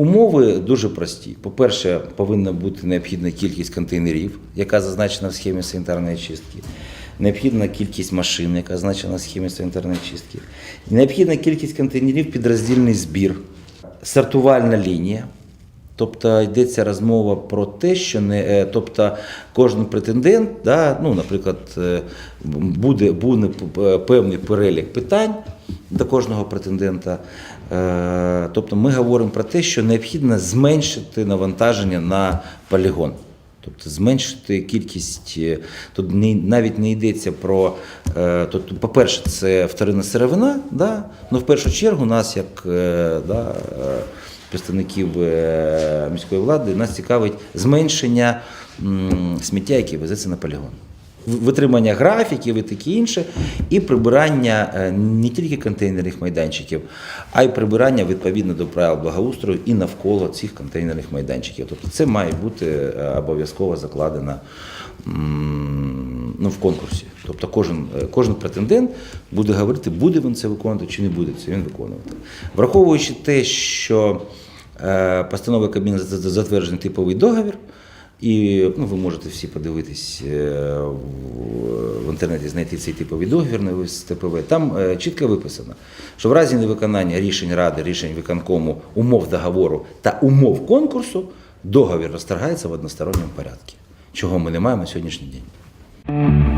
Умови дуже прості. По-перше, повинна бути необхідна кількість контейнерів, яка зазначена в схемі санітарної чистки. Необхідна кількість машин, яка зазначена в схемі санітарної чистки. Необхідна кількість контейнерів під роздільний збір, сортувальна лінія. Тобто йдеться розмова про те, що не е, тобто кожен претендент, да, ну, наприклад, е, буде, буде певний перелік питань до кожного претендента. Тобто ми говоримо про те, що необхідно зменшити навантаження на полігон. Тобто зменшити кількість, е, тут навіть не йдеться про, тобто, по-перше, це вторинна сировина, да? ну в першу чергу нас як е, да, представників міської влади, нас цікавить зменшення сміття, яке везеться на полігон. Витримання графіків і таке інше, і прибирання е, не тільки контейнерних майданчиків, а й прибирання відповідно до правил благоустрою і навколо цих контейнерних майданчиків. Тобто це має бути е, обов'язково закладено ну, в конкурсі. Тобто кожен, е, кожен претендент буде говорити, буде він це виконувати чи не буде це він виконувати. Враховуючи те, що постановою Кабміну за- за- затверджений типовий договір. І ну, ви можете всі подивитись е, в, інтернеті, знайти цей типовий договір на ТПВ. Там е, чітко виписано, що в разі невиконання рішень ради, рішень виконкому, умов договору та умов конкурсу договір розторгається в односторонньому порядку, чого ми не маємо на сьогоднішній день.